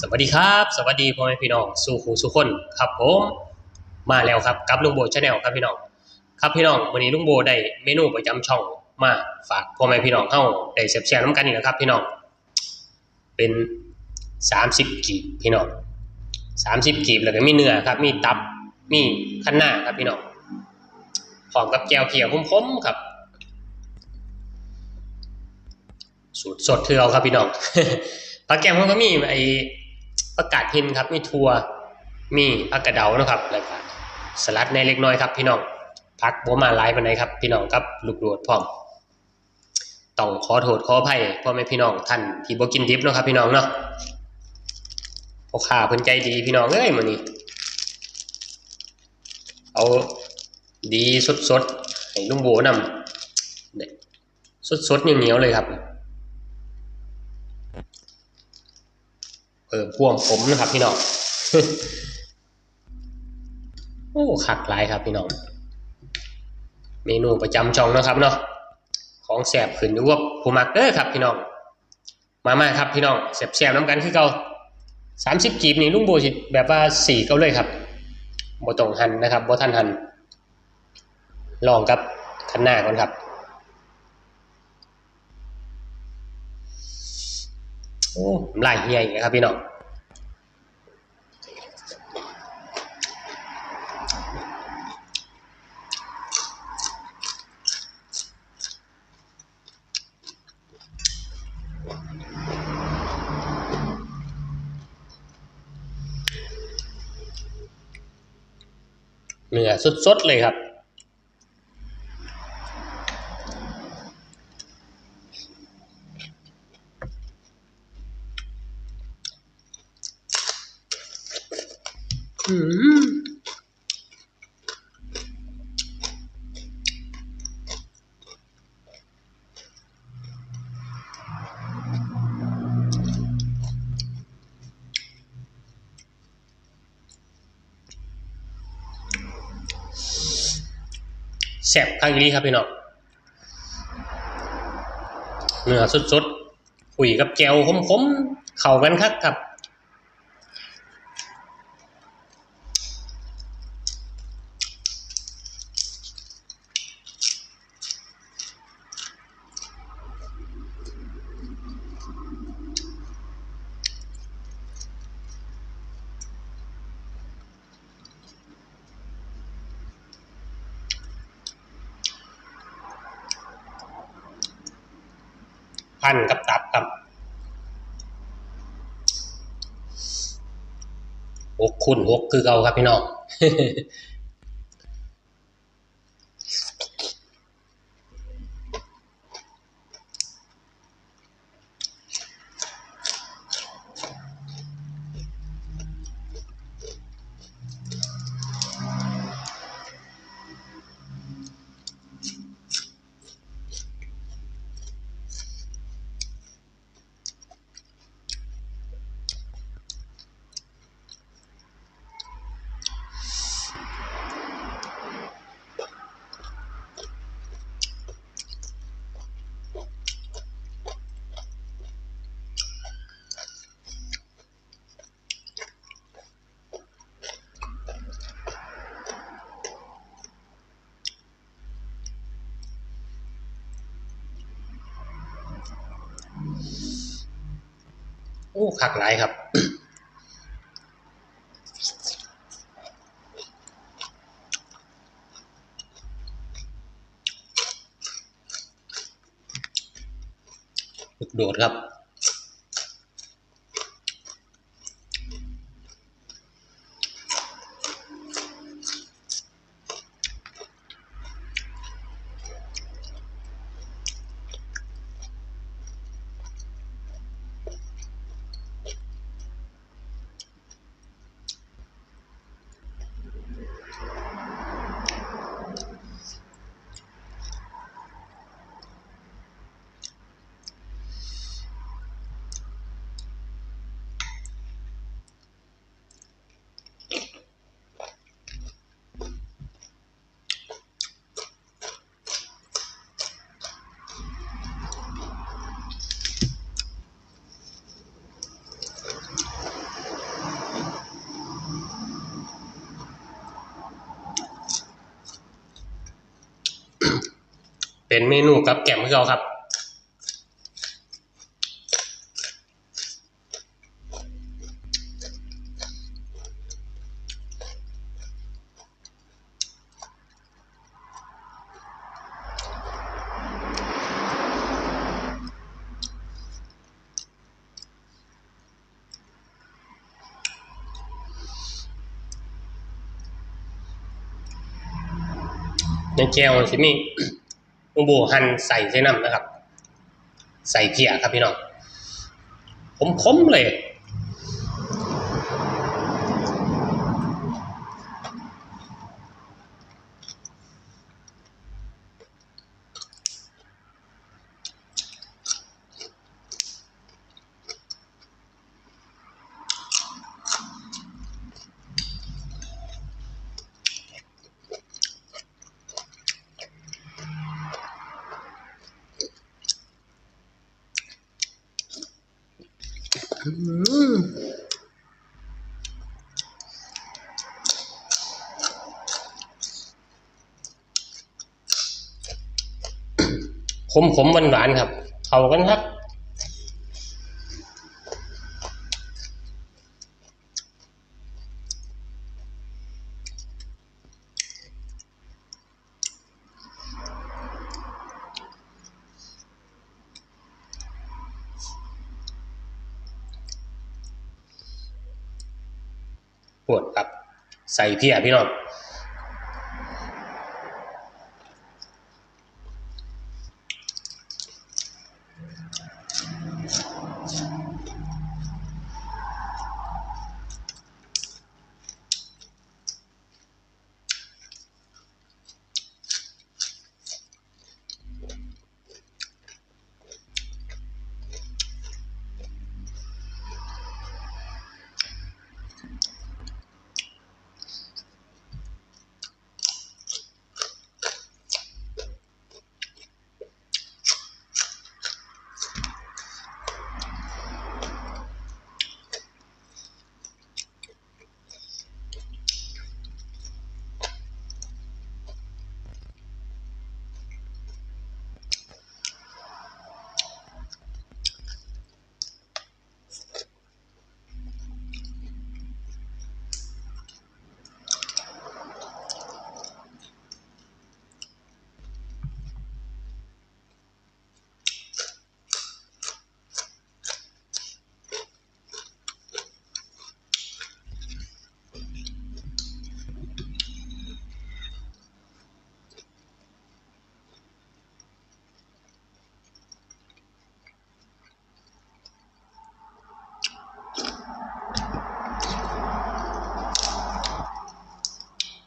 สวัสดีครับ สวัสดีพ่อแม่พี่น้องสู่หูสู่คนครับผมมาแล้วครับกับลุงโบชาแนลครับพี่น้องครับพี่น้องวันนี้ลุงโบได้เมนูประจำช่องมาฝากพ่อแม่พี่น้องเฮาได้แซ่บๆน้ำกันนี่นะครับพี่น้องเป็น 30กีบพี่น้อง30กีบแล้วก็มีเนื้อครับ มีตับมีคะน้าครับพี่น้องพร้อมกับแก้วเพียวคมๆครับ สูตรสดคือเอาครับพี่น้องผักแกมเขาก็มีไอ ผักกาดหินครับ มีถั่วมีผักกระเดานะครับแล้วก็สลัดในเล็กน้อยครับพี่น้องผักบัวมาหลายปานใดครับ พี่น้องครับลูกโดดพร้อมต้องขอโทษขออภัยพ่อแม่พี่น้องท่านที่บ่กินดิบเนาะครับ พี่น้องเนาะพ่อค้าเพิ่นใจดีพี่น้องเอ้ยมื้อนี้เอาดีสดๆให้ลุงโบนำสดๆเหนียวๆเลยครับ เพิ่มพ่วงผมนะครับพี่น้องโอ้ขักหลายครับพี่น้องเมนูประจำช่องนะครับเนาะของแสบขึ้นอยู่กับผู้มักเด้อครับพี่น้องมามาครับพี่น้องแสบๆน้ำกันคือเก่าสามสิบกีบนี่ลุงโบสิแบบว่าสี่เก้าเลยครับโบต้องหันนะครับโบ่ทันหันลองกับคันหน้าก่อนครับ โอ้ลายเฮียอีกแล้วครับพี่น้องเนื้อสดๆเลยครับ แซ่บข้างนี้ครับพี่น้องเนื้อสดๆคุยกับแจวขมๆ เข้ากันคักครับ พันกับตับครับหกคุณหกคือเก่าครับพี่น้อง โอ้ขักหลายครับลูกโดดครับ เป็นเมนูกับแกมคือเราครับในแก้วสิมี ลุงโบหั่นใส่ใส่น้ำนะครับ ใส่เพียครับพี่น้องคมเลย ขมขมหวานหวานๆครับ เขากันครับ ป วดครับ ใส่เพียพี่น้อง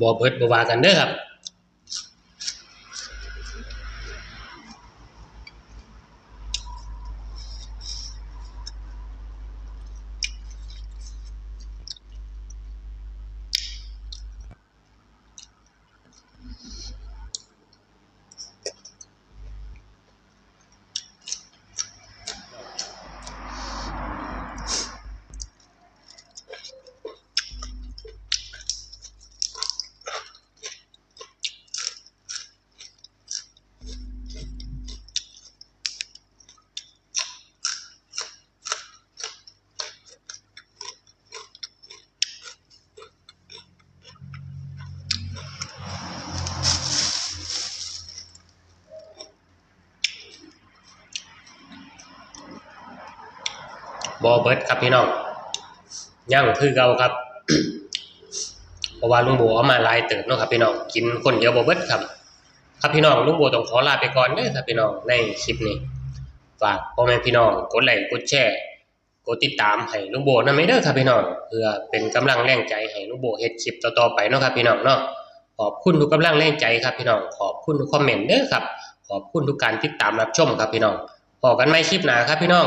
บ่เบิดบ่ว่ากันเด้อครับ บ่เบิดครับพี่น้องยังคือเก่าครับเพราะว่าลุงโบเอามาลายเติบเนาะครับพี่น้องกินคนเดียวบ่เบิดครับครับพี่น้องลุงโบต้องขอลาไปก่อนเด้อครับพี่น้องในคลิปนี้ฝากพ่อแม่พี่น้องกดไลค์กดแชร์กดติดตามให้ลุงโบนำเด้อครับพี่น้องเพื่อเป็นกำลังแรงใจให้ลุงโบเฮ็ดคลิปต่อๆไปเนาะครับพี่น้องเนาะขอบคุณทุกกำลังแรงใจครับพี่น้องขอบคุณทุกคอมเมนต์เด้อครับขอบคุณทุกการติดตามรับชมครับพี่น้องพบกันใหม่คลิปหนาครับพี่น้อง